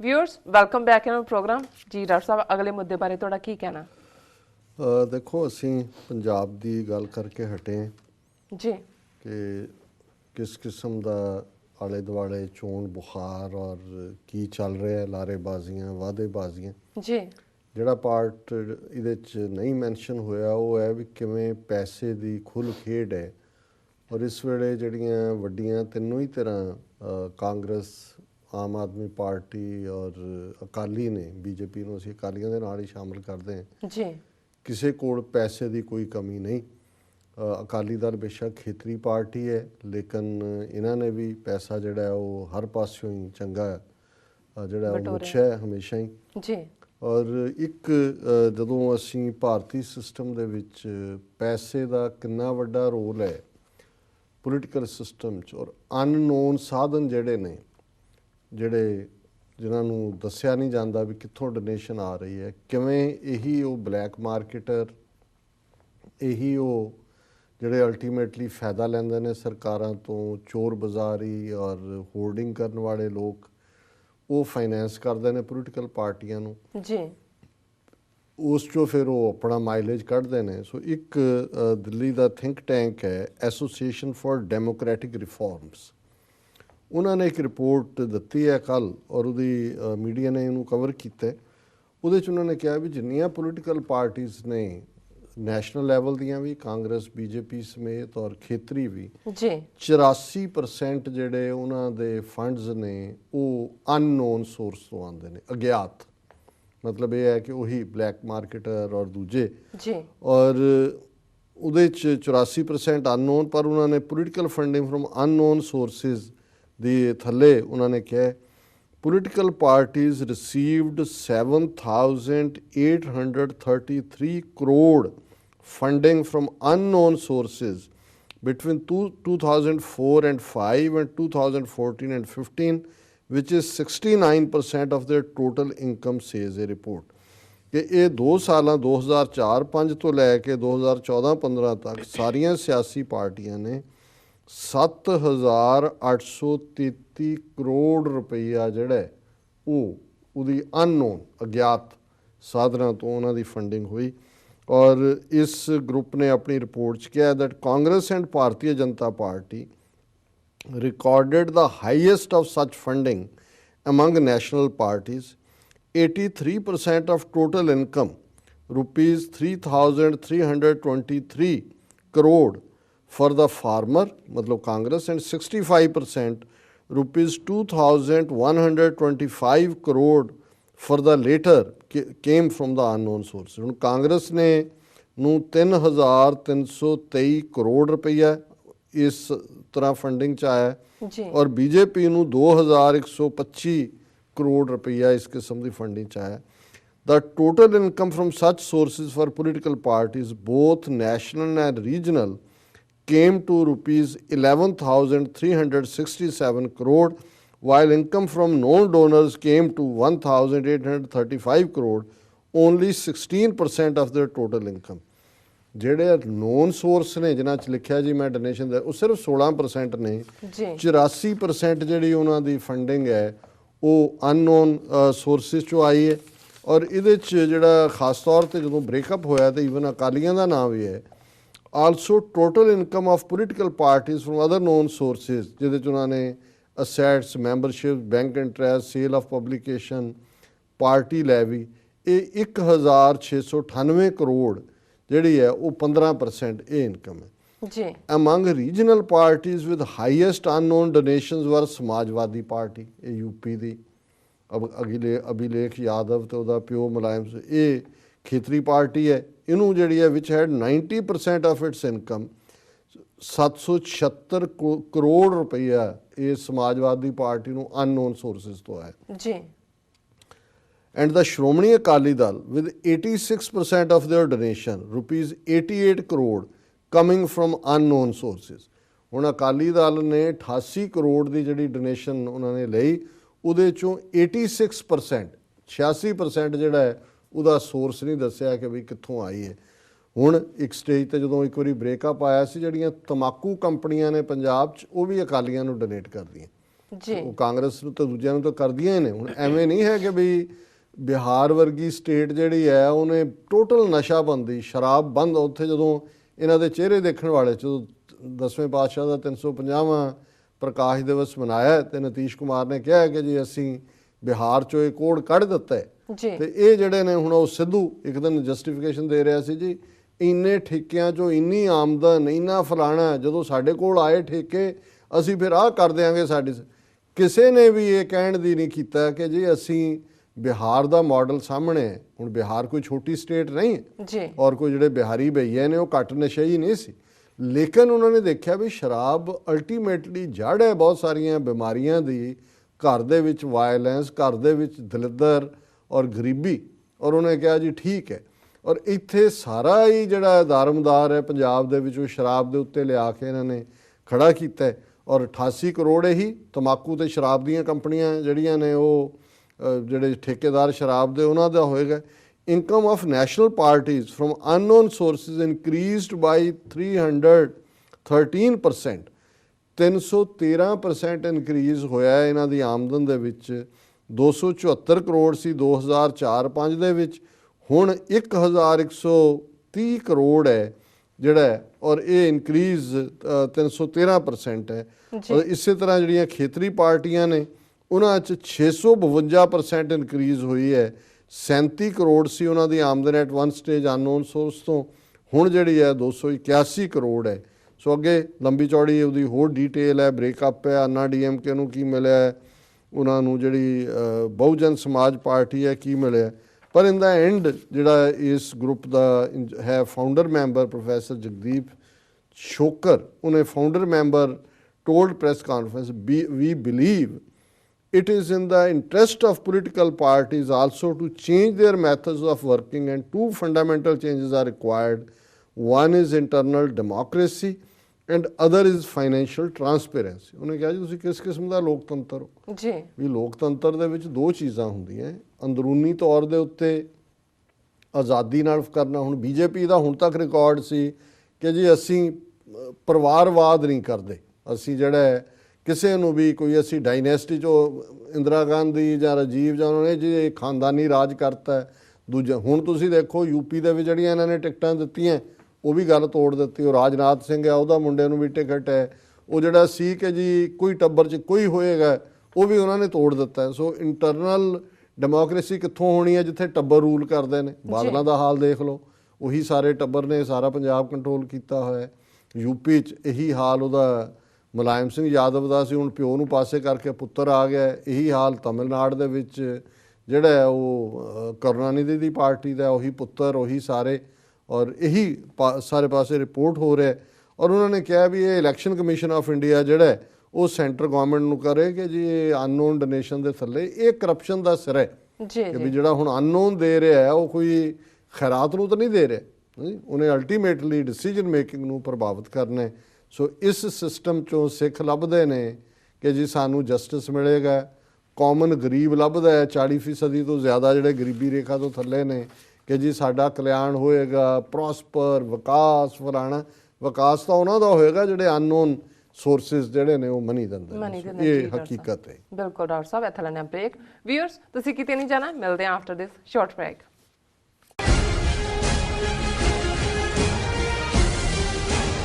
Viewers welcome back in programme ji doctor sahib ਅਗਲੇ ਮੁੱਦੇ ਬਾਰੇ ਤੁਹਾਡਾ ਕੀ ਕਹਿਣਾ? ਦੇਖੋ ਅਸੀਂ ਪੰਜਾਬ ਦੀ ਗੱਲ ਕਰਕੇ ਹਟੇ ਜੀ। ਕਿ ਕਿਸ ਕਿਸਮ ਦਾ ਆਲੇ ਦੁਆਲੇ ਚੋਣ ਬੁਖਾਰ ਔਰ ਕੀ ਚੱਲ ਰਿਹਾ ਹੈ ਲਾਰੇਬਾਜ਼ੀਆਂ ਵਾਅਦੇਬਾਜ਼ੀਆਂ। ਜੀ। ਜਿਹੜਾ ਪਾਰਟ ਇਹਦੇ ਚ ਨਹੀਂ ਮੈਂਸ਼ਨ ਹੋਇਆ ਉਹ ਹੈ ਵੀ ਕਿਵੇਂ ਪੈਸੇ ਦੀ ਖੁੱਲ ਖੇਡ ਹੈ। ਔਰ ਇਸ ਵੇਲੇ ਜਿਹੜੀਆਂ ਵੱਡੀਆਂ ਤਿੰਨੋਂ ਹੀ ਤਰ੍ਹਾਂ ਕਾਂਗਰਸ ਆਮ ਆਦਮੀ ਪਾਰਟੀ ਔਰ ਅਕਾਲੀ ਨੇ ਬੀਜੇਪੀ ਨੂੰ ਅਸੀਂ ਅਕਾਲੀਆਂ ਦੇ ਨਾਲ ਹੀ ਸ਼ਾਮਲ ਕਰਦੇ ਹਾਂ। ਜੀ। ਕਿਸੇ ਕੋਲ ਪੈਸੇ ਦੀ ਕੋਈ ਕਮੀ ਨਹੀਂ। ਅਕਾਲੀ ਦਲ ਬੇਸ਼ੱਕ ਖੇਤਰੀ ਪਾਰਟੀ ਹੈ ਲੇਕਿਨ ਇਹਨਾਂ ਨੇ ਵੀ ਪੈਸਾ ਜਿਹੜਾ ਹੈ ਉਹ ਹਰ ਪਾਸਿਓਂ ਹੀ ਚੰਗਾ ਜਿਹੜਾ ਉਹ। ਮੁੱਛਿਆ ਹੈ ਹਮੇਸ਼ਾ ਹੀ। ਜੀ। ਔਰ ਇੱਕ ਜਦੋਂ ਅਸੀਂ ਭਾਰਤੀ ਸਿਸਟਮ ਦੇ ਵਿੱਚ ਪੈਸੇ ਦਾ ਕਿੰਨਾ ਵੱਡਾ ਰੋਲ ਹੈ ਪੋਲੀਟੀਕਲ ਸਿਸਟਮ 'ਚ ਔਰ ਅਨਨੋਨ ਸਾਧਨ ਜਿਹੜੇ ਨੇ ਜਿਹੜੇ ਜਿਨ੍ਹਾਂ ਨੂੰ ਦੱਸਿਆ ਨਹੀਂ ਜਾਂਦਾ ਵੀ ਕਿੱਥੋਂ ਡੋਨੇਸ਼ਨ ਆ ਰਹੀ ਹੈ ਕਿਵੇਂ ਇਹੀ ਉਹ ਬਲੈਕ ਮਾਰਕੀਟਰ ਇਹੀ ਉਹ ਜਿਹੜੇ ਅਲਟੀਮੇਟਲੀ ਫਾਇਦਾ ਲੈਂਦੇ ਨੇ ਸਰਕਾਰਾਂ ਤੋਂ ਚੋਰ ਬਾਜ਼ਾਰੀ ਔਰ ਹੋਰਡਿੰਗ ਕਰਨ ਵਾਲੇ ਲੋਕ ਉਹ ਫਾਈਨੈਂਸ ਕਰਦੇ ਨੇ ਪੋਲੀਟੀਕਲ ਪਾਰਟੀਆਂ ਨੂੰ। ਜੀ। ਉਸ ਚੋਂ ਫਿਰ ਉਹ ਆਪਣਾ ਮਾਈਲੇਜ ਕੱਢਦੇ ਨੇ। ਸੋ ਇੱਕ ਦਿੱਲੀ ਦਾ ਥਿੰਕ ਟੈਂਕ ਹੈ ਐਸੋਸੀਏਸ਼ਨ ਫਾਰ ਡੈਮੋਕ੍ਰੈਟਿਕ ਰਿਫਾਰਮਸ ਉਹਨਾਂ ਨੇ ਇੱਕ ਰਿਪੋਰਟ ਦਿੱਤੀ ਹੈ ਕੱਲ ਔਰ ਉਹਦੀ ਮੀਡੀਆ ਨੇ ਇਹਨੂੰ ਕਵਰ ਕੀਤਾ। ਉਹਦੇ ਚ ਉਹਨਾਂ ਨੇ ਕਿਹਾ ਵੀ ਜਿੰਨੀਆਂ ਪੋਲੀਟੀਕਲ ਪਾਰਟੀਆਂ ਨੇ ਨੈਸ਼ਨਲ ਲੈਵਲ ਦੀਆਂ ਵੀ ਕਾਂਗਰਸ ਬੀਜੇਪੀ ਸਮੇਤ ਔਰ ਖੇਤਰੀ ਵੀ ਜੀ। 84% ਜਿਹੜੇ ਉਹਨਾਂ ਦੇ ਫੰਡਸ ਨੇ ਉਹ ਅਨਨੋਨ ਸੋਰਸ ਤੋਂ ਆਉਂਦੇ ਨੇ ਅਗਿਆਤ। ਮਤਲਬ ਇਹ ਹੈ ਕਿ ਉਹੀ ਬਲੈਕ ਮਾਰਕੀਟਰ ਔਰ ਦੂਜੇ। ਜੀ। ਔਰ ਉਹਦੇ ਚ 84% ਅਨਨੋਨ ਪਰ ਉਹਨਾਂ ਨੇ political funding firm unknown sources ਦੀ ਥੱਲੇ ਉਹਨਾਂ ਨੇ ਕਿਹਾ ਪੋਲੀਟੀਕਲ ਪਾਰਟੀਆਂ received 7833 crore funding from unknown sources between two, 2004 and 5 and 2014 and 15 which is 69% of their total income says a report ਕਿ ਇਹ 2 ਸਾਲਾਂ 2004-5 ਤੋਂ ਲੈ ਕੇ 2014-15 ਤੱਕ ਸਾਰੀਆਂ ਸਿਆਸੀ ਪਾਰਟੀਆਂ ਨੇ 7833 ਕਰੋੜ ਰੁਪਈਆ ਜਿਹੜਾ ਹੈ, ਉਹ ਉਹਦੀ ਅਨਨੋਨ ਅਗਿਆਤ ਸਾਧਨਾਂ ਤੋਂ ਉਹਨਾਂ ਦੀ ਫੰਡਿੰਗ ਹੋਈ ਔਰ ਇਸ ਗਰੁੱਪ ਨੇ ਆਪਣੀ ਰਿਪੋਰਟ 'ਚ ਕਿਹਾ that Congress and Bharatiya Janata party recorded the highest of such funding among national parties 83% of total income rupees 3323 crore for the farmer matlab congress and 65% rupees 2125 crore for the later ca- came from the unknown source ਹੁਣ ਕਾਂਗਰਸ ਨੇ ਨੂੰ 3323 ਕਰੋੜ ਰੁਪਈਆ ਇਸ ਤਰ੍ਹਾਂ funding ਚ ਆਇਆ। ਜੀ ਔਰ ਬੀਜੇਪੀ ਨੂੰ 2125 ਕਰੋੜ ਰੁਪਈਆ ਇਸ ਕਿਸਮ ਦੀ ਫੰਡਿੰਗ ਚ ਆਇਆ the total income from such sources for political parties both national and regional came to rupees 11367 crore while income from non donors came to 1835 crore only 16% of their total income. ਜਿਹੜੇ known source ਨੇ ਜਿਨ੍ਹਾਂ ਚ ਲਿਖਿਆ ਜੀ ਮੈਂ donation ਦਾ ਉਹ ਸਿਰਫ 16% ਨੇ। ਜੀ। 84% ਜਿਹੜੀ ਉਹਨਾਂ ਦੀ ਫੰਡਿੰਗ ਹੈ ਉਹ ਅਨਨੋਨ ਸੋਰਸਿਸ ਚੋਂ ਆਈ ਹੈ। ਔਰ ਇਹਦੇ ਚ ਜਿਹੜਾ ਖਾਸ ਤੌਰ ਤੇ ਜਦੋਂ ਬ੍ਰੇਕਅਪ ਹੋਇਆ ਤੇ ਈਵਨ ਅਕਾਲੀਆਂ ਦਾ ਨਾਮ ਵੀ ਹੈ also total income of political ਪਾਰਟੀਆਂ ਫਰਮ ਅਦਰ ਨੋਨ ਸੋਰਸਿਸ ਜਿਹਦੇ ਚ ਉਹਨਾਂ ਨੇ assets membership bank interest sale of publication party levy ਇਹ 1698 ਕਰੋੜ ਜਿਹੜੀ ਹੈ ਉਹ 15% ਇਹ ਇਨਕਮ ਹੈ। ਜੀ। Among regional parties with highest unknown donations were Samajwadi party ਇਹ ਯੂਪੀ ਦੀ। ਅਬ ਅਗਿਲੇ ਅਭਿਲੇਖ ਯਾਦਵ ਤੇ ਉਹਦਾ ਪਿਓ ਮੁਲਾਇਮ ਇਹ ਖੇਤਰੀ ਪਾਰਟੀ ਹੈ। ਇਹਨੂੰ ਜਿਹੜੀ ਹੈ ਵਿਚ had 90% of its income 776 crore- crore ਰੁਪਈਆ ਇਹ ਸਮਾਜਵਾਦੀ ਪਾਰਟੀ ਨੂੰ ਅਨਨੋਨ ਸੋਰਸਸ ਤੋਂ ਆਇਆ। ਜੀ। And the Shromani Akali Dal with 86% of their donation rupees 88 crore coming from unknown sources ਹੁਣ ਅਕਾਲੀ ਦਲ ਨੇ 88 ਕਰੋੜ ਦੀ ਜਿਹੜੀ ਡੋਨੇਸ਼ਨ ਉਹਨਾਂ ਨੇ ਲਈ ਉਹਦੇ ਚੋਂ 86% 86% ਜਿਹੜਾ ਹੈ ਉਹਦਾ ਸੋਰਸ ਨਹੀਂ ਦੱਸਿਆ ਕਿ ਵੀ ਕਿੱਥੋਂ ਆਈ ਹੈ। ਹੁਣ ਇੱਕ ਸਟੇਜ ਤੇ ਜਦੋਂ ਇੱਕ ਵਾਰੀ ਬ੍ਰੇਕਅਪ ਆਇਆ ਸੀ ਜਿਹੜੀਆਂ ਤਮਾਕੂ ਕੰਪਨੀਆਂ ਨੇ ਪੰਜਾਬ 'ਚ ਉਹ ਵੀ ਅਕਾਲੀਆਂ ਨੂੰ ਡੋਨੇਟ ਕਰਦੀਆਂ। ਜੀ। ਉਹ ਕਾਂਗਰਸ ਨੂੰ ਤਾਂ ਦੂਜਿਆਂ ਨੂੰ ਤਾਂ ਕਰਦੀਆਂ ਹੀ ਨੇ। ਹੁਣ ਐਵੇਂ ਨਹੀਂ ਹੈ ਕਿ ਵੀ ਬਿਹਾਰ ਵਰਗੀ ਸਟੇਟ ਜਿਹੜੀ ਹੈ ਉਹਨੇ ਟੋਟਲ ਨਸ਼ਾ ਬੰਦੀ ਸ਼ਰਾਬ ਬੰਦ ਉੱਥੇ ਜਦੋਂ ਇਹਨਾਂ ਦੇ ਚਿਹਰੇ ਦੇਖਣ ਵਾਲੇ ਜਦੋਂ ਦਸਵੇਂ ਪਾਤਸ਼ਾਹ ਦਾ 350ਵਾਂ ਪ੍ਰਕਾਸ਼ ਦਿਵਸ ਮਨਾਇਆ ਤੇ ਨਤੀਸ਼ ਕੁਮਾਰ ਨੇ ਕਿਹਾ ਕਿ ਜੀ ਅਸੀਂ ਬਿਹਾਰ ਚੋਂ ਇਹ ਕੋਡ ਕੱਢ ਦਿੱਤਾ ਹੈ। ਜੀ। ਤੇ ਇਹ ਜਿਹੜੇ ਨੇ ਹੁਣ ਉਹ ਸਿੱਧੂ ਇੱਕ ਦਿਨ ਜਸਟੀਫਿਕੇਸ਼ਨ ਦੇ ਰਿਹਾ ਸੀ ਜੀ ਇੰਨੇ ਠੇਕਿਆਂ ਚੋਂ ਇੰਨੀ ਆਮਦਨ ਇੰਨਾ ਫਲਾਣਾ ਜਦੋਂ ਸਾਡੇ ਕੋਲ ਆਏ ਠੇਕੇ ਅਸੀਂ ਫਿਰ ਆਹ ਕਰ ਦਿਆਂਗੇ ਸਾਡੀ ਕਿਸੇ ਨੇ ਵੀ ਇਹ ਕਹਿਣ ਦੀ ਨਹੀਂ ਕੀਤਾ ਕਿ ਜੀ ਅਸੀਂ ਬਿਹਾਰ ਦਾ ਮਾਡਲ ਸਾਹਮਣੇ ਹੈ। ਹੁਣ ਬਿਹਾਰ ਕੋਈ ਛੋਟੀ ਸਟੇਟ ਨਹੀਂ ਹੈ। ਜੀ। ਔਰ ਕੋਈ ਜਿਹੜੇ ਬਿਹਾਰੀ ਭਈਏ ਨੇ ਉਹ ਘੱਟ ਨਸ਼ਈ ਨਹੀਂ ਸੀ। ਲੇਕਿਨ ਉਹਨਾਂ ਨੇ ਦੇਖਿਆ ਵੀ ਸ਼ਰਾਬ ਅਲਟੀਮੇਟਲੀ ਜੜ ਹੈ ਬਹੁਤ ਸਾਰੀਆਂ ਬਿਮਾਰੀਆਂ ਦੀ। ਘਰ ਦੇ ਵਿੱਚ ਵਾਇਲੈਂਸ ਘਰ ਦੇ ਵਿੱਚ ਦਲਿੱਦਰ ਔਰ ਗਰੀਬੀ। ਔਰ ਉਹਨੇ ਕਿਹਾ ਜੀ, ਠੀਕ ਹੈ। ਔਰ ਇੱਥੇ ਸਾਰਾ ਹੀ ਜਿਹੜਾ ਦਾਰਮਦਾਰ ਹੈ, ਪੰਜਾਬ ਦੇ ਵਿੱਚ ਉਹ ਸ਼ਰਾਬ ਦੇ ਉੱਤੇ ਲਿਆ ਕੇ ਇਹਨਾਂ ਨੇ ਖੜਾ ਕੀਤਾ ਔਰ 88 ਕਰੋੜ ਹੀ ਤਮਾਕੂ ਤੇ ਸ਼ਰਾਬ ਦੀਆਂ ਕੰਪਨੀਆਂ ਜਿਹੜੀਆਂ ਨੇ ਉਹ ਜਿਹੜੇ ਠੇਕੇਦਾਰ ਸ਼ਰਾਬ ਦੇ, ਉਹਨਾਂ ਦਾ ਹੋਏਗਾ। ਇਨਕਮ ਆਫ ਨੈਸ਼ਨਲ ਪਾਰਟੀਆਂ from unknown sources increased by 313% 313% increase ਹੋਇਆ ਹੈ ਇਹਨਾਂ ਦੀ ਆਮਦਨ ਦੇ ਵਿੱਚ। 274 ਕਰੋੜ ਸੀ 2004-5 ਦੇ ਵਿੱਚ। ਹੁਣ 1130 ਕਰੋੜ ਹੈ ਜਿਹੜਾ ਔਰ ਇਹ ਇਨਕਰੀਜ਼ 313% ਹੈ। ਔਰ ਇਸੇ ਤਰ੍ਹਾਂ ਜਿਹੜੀਆਂ ਖੇਤਰੀ ਪਾਰਟੀਆਂ ਨੇ ਉਹਨਾਂ 'ਚ 652% ਇਨਕਰੀਜ਼ ਹੋਈ ਹੈ। 37 ਕਰੋੜ ਸੀ ਉਹਨਾਂ ਦੀ ਆਮਦਨ at one stage unknown source ਤੋਂ। ਹੁਣ ਜਿਹੜੀ ਹੈ 281 ਕਰੋੜ ਹੈ। ਸੋ ਅੱਗੇ ਲੰਬੀ ਚੌੜੀ ਉਹਦੀ ਹੋਰ ਡਿਟੇਲ ਹੈ ਬ੍ਰੇਕਅਪ ਹੈ ਅੰਨਾ ਡੀਐਮਕੇ ਨੂੰ ਕੀ ਮਿਲਿਆ ਹੈ ਉਹਨਾਂ ਨੂੰ ਜਿਹੜੀ ਅ, ਬਹੁਜਨ ਸਮਾਜ ਪਾਰਟੀ ਹੈ ਕੀ ਮਿਲਿਆ ਹੈ। ਪਰ ਇਨ ਦਾ ਐਂਡ ਜਿਹੜਾ ਇਸ ਗਰੁੱਪ ਦਾ ਇੰਜ- ਹੈ founder member professor Jagdeep Chhokar ਉਹਨੇ founder member told press conference "We- we believe it is in the interest of political parties also to change their methods of working and two fundamental changes are required one is internal democracy and other is financial transparency. ਉਹਨੇ ਕਿਹਾ ਜੀ ਤੁਸੀਂ ਕਿਸ ਕਿਸਮ ਦਾ ਲੋਕਤੰਤਰ ਹੋ? ਜੀ। ਵੀ ਲੋਕਤੰਤਰ ਦੇ ਵਿੱਚ ਦੋ ਚੀਜ਼ਾਂ ਹੁੰਦੀਆਂ ਅੰਦਰੂਨੀ ਤੌਰ ਦੇ ਉੱਤੇ ਆਜ਼ਾਦੀ ਨਾਲ ਕਰਨਾ ਹੁਣ ਬੀਜੇਪੀ ਦਾ ਹੁਣ ਤੱਕ ਰਿਕਾਰਡ ਸੀ ਕਿ ਜੀ ਅਸੀਂ ਪਰਿਵਾਰਵਾਦ ਨਹੀਂ ਕਰਦੇ। ਅਸੀਂ ਜਿਹੜਾ ਕਿਸੇ ਨੂੰ ਵੀ ਕੋਈ ਅਸੀਂ ਡਾਇਨੈਸਟੀ ਚੋਂ ਇੰਦਰਾ ਗਾਂਧੀ ਜਾਂ ਰਾਜੀਵ ਜਾਂ ਉਹਨਾਂ ਨੇ ਜੀ ਖਾਨਦਾਨੀ ਰਾਜ ਕਰਤਾ। ਦੂਜਾ ਹੁਣ ਤੁਸੀਂ ਦੇਖੋ ਯੂਪੀ ਦੇ ਵਿੱਚ ਜਿਹੜੀਆਂ ਇਹਨਾਂ ਨੇ ਟਿਕਟਾਂ ਦਿੱਤੀਆਂ ਉਹ ਵੀ ਗੱਲ ਤੋੜ ਦਿੱਤੀ ਉਹ ਰਾਜਨਾਥ ਸਿੰਘ ਹੈ ਉਹਦਾ ਮੁੰਡੇ ਨੂੰ ਵੀ ਟਿਕਟ ਹੈ ਉਹ ਜਿਹੜਾ ਸੀ ਕਿ ਜੀ ਕੋਈ ਟੱਬਰ 'ਚ ਕੋਈ ਹੋਏਗਾ ਉਹ ਵੀ ਉਹਨਾਂ ਨੇ ਤੋੜ ਦਿੱਤਾ। ਸੋ ਇੰਟਰਨਲ ਡੈਮੋਕ੍ਰੇਸੀ ਕਿੱਥੋਂ ਹੋਣੀ ਹੈ ਜਿੱਥੇ ਟੱਬਰ ਰੂਲ ਕਰਦੇ ਨੇ ਬਾਦਲਾਂ ਦਾ ਹਾਲ ਦੇਖ ਲਓ ਉਹੀ ਸਾਰੇ ਟੱਬਰ ਨੇ ਸਾਰਾ ਪੰਜਾਬ ਕੰਟਰੋਲ ਕੀਤਾ ਹੋਇਆ ਹੈ ਯੂਪੀ 'ਚ ਇਹੀ ਹਾਲ ਉਹਦਾ ਮੁਲਾਇਮ ਸਿੰਘ ਯਾਦਵ ਦਾ ਸੀ ਹੁਣ ਪਿਓ ਨੂੰ ਪਾਸੇ ਕਰਕੇ ਪੁੱਤਰ ਆ ਗਿਆ। ਇਹੀ ਹਾਲ ਤਮਿਲਨਾਡੂ ਦੇ ਵਿੱਚ ਜਿਹੜਾ ਉਹ ਕਰੁਣਾਨਿਧੀ ਦੀ ਪਾਰਟੀ ਦਾ ਉਹੀ ਪੁੱਤਰ ਉਹੀ ਸਾਰੇ ਔਰ ਇਹੀ ਸਾਰੇ ਪਾਸੇ ਰਿਪੋਰਟ ਹੋ ਰਿਹਾ। ਔਰ ਉਹਨਾਂ ਨੇ ਕਿਹਾ ਵੀ ਇਹ ਇਲੈਕਸ਼ਨ ਕਮਿਸ਼ਨ ਆਫ ਇੰਡੀਆ ਜਿਹੜਾ ਉਹ ਸੈਂਟਰ ਗਵਰਨਮੈਂਟ ਨੂੰ ਕਰੇ ਕਿ ਜੀ ਇਹ ਅਨਨੋਨ ਡੋਨੇਸ਼ਨ ਦੇ ਥੱਲੇ ਇਹ ਕਰਪਸ਼ਨ ਦਾ ਸਿਰ ਹੈ। ਜੀ ਜੀ। ਵੀ ਜਿਹੜਾ ਹੁਣ ਅਨਨੋਨ ਦੇ ਰਿਹਾ ਹੈ ਉਹ ਕੋਈ ਖੈਰਾਤ ਨੂੰ ਤਾਂ ਨਹੀਂ ਦੇ ਰਿਹਾ। ਨਹੀਂ, ਉਹਨੇ ਅਲਟੀਮੇਟਲੀ ਡਿਸੀਜਨ ਮੇਕਿੰਗ ਨੂੰ ਪ੍ਰਭਾਵਿਤ ਕਰਨਾ ਹੈ। ਸੋ ਇਸ ਸਿਸਟਮ ਚੋਂ ਸਿੱਖ ਲੱਭਦੇ ਨੇ ਕਿ ਜੀ ਸਾਨੂੰ ਜਸਟਿਸ ਮਿਲੇਗਾ। ਕਾਮਨ ਗਰੀਬ ਲੱਭਦਾ ਹੈ। 40% ਫੀਸਦੀ ਤੋਂ ਜ਼ਿਆਦਾ ਜਿਹੜੇ ਗਰੀਬੀ ਰੇਖਾ ਤੋਂ ਥੱਲੇ ਨੇ ਕਿ ਜੀ ਸਾਡਾ ਕਲਿਆਣ ਹੋਏਗਾ ਪ੍ਰੋਸਪਰ ਵਿਕਾਸ ਫਲਾਣਾ। ਵਿਕਾਸ ਤਾਂ ਉਹਨਾਂ ਦਾ ਹੋਏਗਾ ਜਿਹੜੇ ਅਨਨੋਨ ਸੋਰਸਸ ਜਿਹੜੇ ਨੇ ਉਹ ਮਨੀ ਦਿੰਦੇ ਨੇ। ਇਹ। ਹਕੀਕਤ ਹੈ। ਬਿਲਕੁਲ ਡਾਕਟਰ ਸਾਹਿਬ ਇੱਥੇ ਲੈਣੇ ਬ੍ਰੇਕ ਵੀਅਰਸ ਤੁਸੀਂ ਕਿਤੇ ਨਹੀਂ ਜਾਣਾ? ਮਿਲਦੇ ਆਫਟਰ ਦਿਸ ਸ਼ਾਰਟ ਬ੍ਰੇਕ